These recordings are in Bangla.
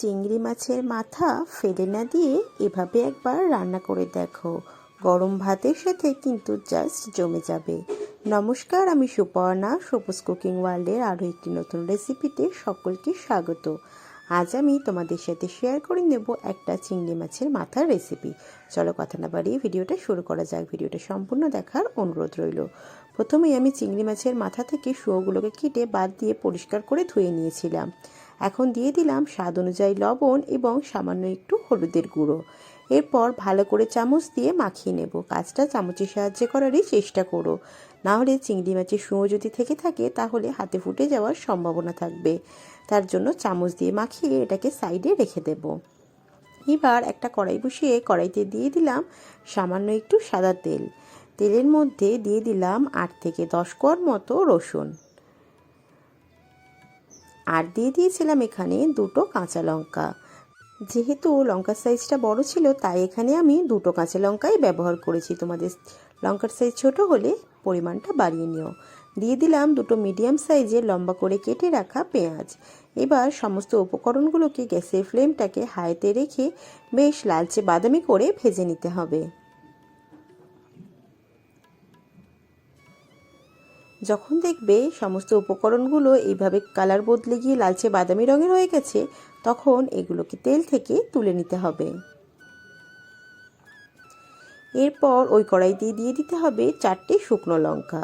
চিংড়ি মাছের মাথা ফেলে না দিয়ে এভাবে একবার রান্না করে দেখো। গরম ভাতের সাথে কিন্তু জাস্ট জমে যাবে। নমস্কার, আমি সুপর্ণা, সবুজ কুকিং ওয়ার্ল্ডের আরও একটি নতুন রেসিপিতে সকলকে স্বাগত। আজ আমি তোমাদের সাথে শেয়ার করে নেব একটা চিংড়ি মাছের মাথার রেসিপি। চলো কথা না বাড়িয়ে ভিডিওটা শুরু করা যাক। ভিডিওটা সম্পূর্ণ দেখার অনুরোধ রইল। প্রথমেই আমি চিংড়ি মাছের মাথা থেকে শুয়োগুলোকে কেটে বাদ দিয়ে পরিষ্কার করে ধুয়ে নিয়েছিলাম। এখন দিয়ে দিলাম স্বাদ অনুযায়ী লবণ এবং সামান্য একটু হলুদের গুঁড়ো। এরপর ভালো করে চামচ দিয়ে মাখিয়ে নেব। কাজটা চামচের সাহায্যে করারই চেষ্টা করো। না হলে চিংড়ি মাছের শুঁয়ো যদি থেকে থাকে, তাহলে হাতে ফুটে যাওয়ার সম্ভাবনা থাকবে। তার জন্য চামচ দিয়ে মাখিয়ে এটাকে সাইডে রেখে দেব। এবার একটা কড়াই বসিয়ে কড়াইতে দিয়ে দিলাম সামান্য একটু সাদা তেল। তেলের মধ্যে দিয়ে দিলাম আট থেকে দশ কোয়ার মতো রসুন। আর দিয়ে দিয়েছিলাম এখানে দুটো কাঁচা লঙ্কা। যেহেতু লঙ্কার সাইজটা বড় ছিল, তাই এখানে আমি দুটো কাঁচা লঙ্কাই ব্যবহার করেছি। তোমাদের লঙ্কার সাইজ ছোট হলে পরিমাণটা বাড়িয়ে নিও। দিয়ে দিলাম দুটো মিডিয়াম সাইজের লম্বা করে কেটে রাখা পেঁয়াজ। এবার সমস্ত উপকরণগুলোকে গ্যাসের ফ্লেমটাকে হাইতে রেখে বেশ লালচে বাদামি করে ভেজে নিতে হবে। যখন দেখবে সমস্ত উপকরণগুলো এইভাবে কালার বদলে গিয়ে লালচে বাদামি রঙের হয়ে গেছে, তখন এগুলোকে তেল থেকে তুলে নিতে হবে। এরপর ওই কড়াইতে দিয়ে দিতে হবে চারটে শুকনো লঙ্কা।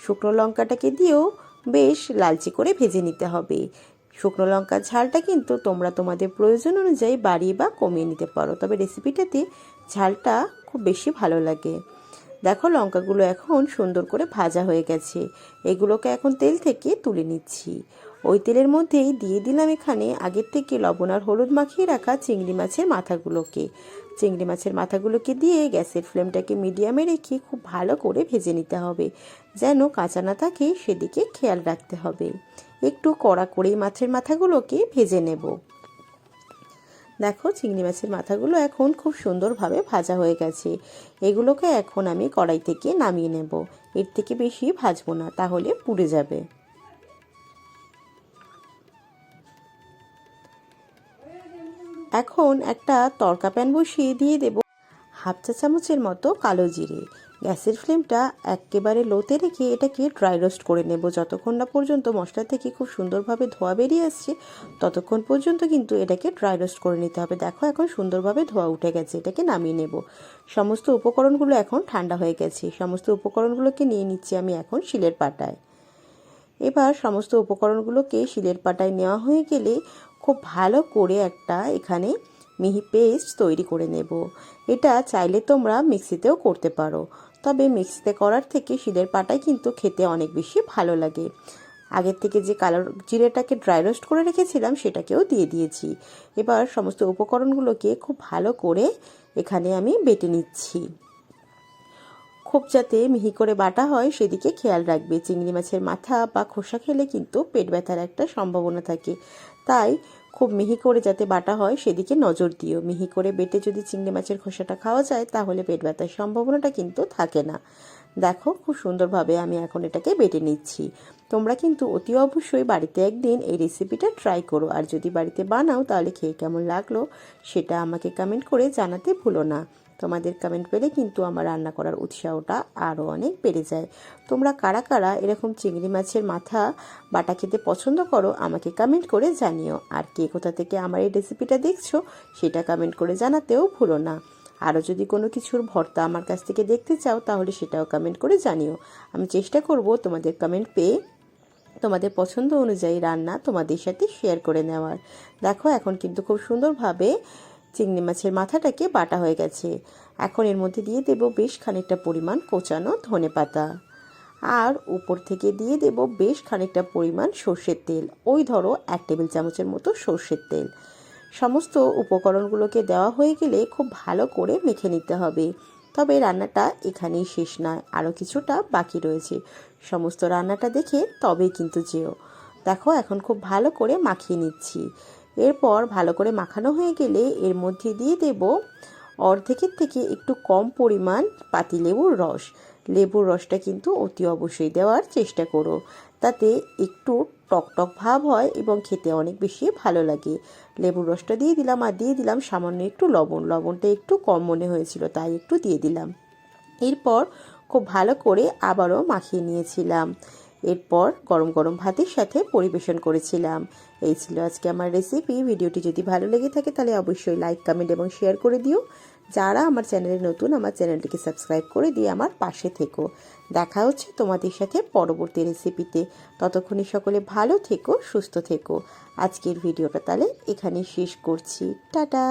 শুকনো লঙ্কাটাকে দিয়েও বেশ লালচে করে ভেজে নিতে হবে। শুকনো লঙ্কার ঝালটা কিন্তু তোমরা তোমাদের প্রয়োজন অনুযায়ী বাড়িয়ে বা কমিয়ে নিতে পারো, তবে রেসিপিটাতে ঝালটা খুব বেশি ভালো লাগে। দেখো, লঙ্কাগুলো এখন সুন্দর করে ভাজা হয়ে গেছে। এগুলোকে এখন তেল থেকে তুলে নিচ্ছি। ওই তেলের মধ্যেই দিয়ে দিলাম এখানে আগের থেকে লবণ আর হলুদ মাখিয়ে রাখা চিংড়ি মাছের মাথাগুলোকে। চিংড়ি মাছের মাথাগুলোকে দিয়ে গ্যাসের ফ্লেমটাকে মিডিয়ামে রেখে খুব ভালো করে ভেজে নিতে হবে। যেন কাঁচা না থাকে, সেদিকে খেয়াল রাখতে হবে। একটু কড়া করেই মাছের মাথাগুলোকে ভেজে নেব। দেখো, চিংড়ি মাছের মাথাগুলো এখন খুব সুন্দরভাবে ভাজা হয়ে গেছে। এগুলোকে এখন আমি কড়াই থেকে নামিয়ে নেব। এর থেকে বেশি ভাজবো না, তাহলে পুড়ে যাবে। এখন একটা তরকা প্যান বসিয়ে দিয়ে দেব। হাফ চা চামচের মতো কালো জিরে। গ্যাসের ফ্লেমটা একেবারে লোতে রেখে এটাকে ড্রাই রোস্ট করে নেব। যতক্ষণ না পর্যন্ত মশলা থেকে খুব সুন্দরভাবে ধোয়া বেরিয়ে আসছে, ততক্ষণ পর্যন্ত কিন্তু এটাকে ড্রাই রোস্ট করে নিতে হবে। দেখো এখন সুন্দরভাবে ধোয়া উঠে গেছে, এটাকে নামিয়ে নেব। সমস্ত উপকরণগুলো এখন ঠান্ডা হয়ে গেছে। সমস্ত উপকরণগুলোকে নিয়ে নিচ্ছি আমি এখন শিলের পাটায়। এবার সমস্ত উপকরণগুলোকে শিলের পাটায় নেওয়া হয়ে গেলে খুব ভালো করে একটা এখানে মিহি পেস্ট তৈরি করে নেব। এটা চাইলে তোমরা মিক্সিতেও করতে পারো। তবে মিক্সিতে করার থেকে শিলের পাটায় কিন্তু খেতে অনেক বেশি ভালো লাগে। আগের থেকে যে কালো জিরেটাকে ড্রাই রোস্ট করে রেখেছিলাম, সেটাকেও দিয়ে দিয়েছি। এবার সমস্ত উপকরণগুলোকে খুব ভালো করে এখানে আমি বেটে নিচ্ছি। খুব যাতে মিহি করে বাটা হয়, সেদিকে খেয়াল রাখবে। চিংড়ি মাছের মাথা বা খোসা খেলে কিন্তু পেট ব্যথার একটা সম্ভাবনা থাকে। তাই খুব মিহি করে যাতে বাটা হয়, সেদিকে নজর দিও। মিহি করে বেটে যদি চিংড়ি মাছের খোসাটা খাওয়া যায়, তাহলে পেট ব্যথার সম্ভাবনাটা কিন্তু থাকে না। দেখো, খুব সুন্দরভাবে আমি এখন এটাকে বেটে নিচ্ছি। তোমরা কিন্তু অতি অবশ্যই বাড়িতে একদিন এই রেসিপিটা ট্রাই করো। আর যদি বাড়িতে বানাও, তাহলে খেয়ে কেমন লাগল, সেটা আমাকে কমেন্ট করে জানাতে ভুলো না। তোমাদের কমেন্ট পেলে কিন্তু আমার রান্না করার উৎসাহটা আরও অনেক বেড়ে যায়। তোমরা কারা কারা এরকম চিংড়ি মাছের মাথা বাটা খেতে পছন্দ করো, আমাকে কমেন্ট করে জানিও। আর কে কোথা থেকে আমার এই রেসিপিটা দেখছ, সেটা কমেন্ট করে জানাতেও ভুলো না। আরও যদি কোনো কিছুর ভর্তা আমার কাছ থেকে দেখতে চাও, তাহলে সেটাও কমেন্ট করে জানিও। আমি চেষ্টা করব তোমাদের কমেন্ট পেয়ে তোমাদের পছন্দ অনুযায়ী রান্না তোমাদের সাথে শেয়ার করে নেওয়ার। দেখো, এখন কিন্তু খুব সুন্দরভাবে চিংড়ি মাছের মাথাটাকে বাটা হয়ে গেছে। এখন এর মধ্যে দিয়ে দেব বেশ খানিকটা পরিমাণ কোচানো ধনে পাতা। আর উপর থেকে দিয়ে দেব বেশ খানিকটা পরিমাণ সর্ষের তেল। ওই ধরো এক টেবিল চামচের মতো সর্ষের তেল। সমস্ত উপকরণগুলোকে দেওয়া হয়ে গেলে খুব ভালো করে মেখে নিতে হবে। তবে রান্নাটা এখানেই শেষ নয়, আরও কিছুটা বাকি রয়েছে। সমস্ত রান্নাটা দেখে তবেই কিন্তু যেও। দেখো, এখন খুব ভালো করে মাখিয়ে নিচ্ছি। এরপর ভালো করে মাখানো হয়ে গেলে এর মধ্যে দিয়ে দেব অর্ধেকের থেকে একটু কম পরিমাণ পাতিলেবুর রস। লেবুর রসটা কিন্তু অতি অবশ্যই দেওয়ার চেষ্টা করো। তাতে একটু টকটক ভাব হয় এবং খেতে অনেক বেশি ভালো লাগে। লেবুর রসটা দিয়ে দিলাম আর দিয়ে দিলাম সামান্য একটু লবণ। লবণটা একটু কম মনে হয়েছিল, তাই একটু দিয়ে দিলাম। এরপর খুব ভালো করে আবারও মাখিয়ে নিয়েছিলাম। এরপর গরম গরম ভাতের সাথে পরিবেশন করেছিলাম। এই ছিল আজকে আমার রেসিপি ভিডিওটি যদি ভালো লেগে থাকে তাহলে অবশ্যই লাইক কমেন্ট এবং শেয়ার করে দিও। যারা আমার চ্যানেলে নতুন, আমার চ্যানেলটিকে সাবস্ক্রাইব করে দিয়ে আমার পাশে থেকো। দেখা হচ্ছে তোমাদের সাথে পরবর্তী রেসিপিতে ততক্ষণে সকলে ভালো থেকো, সুস্থ থেকো। আজকের ভিডিওটা তাহলে এখানে শেষ করছি। টাটা!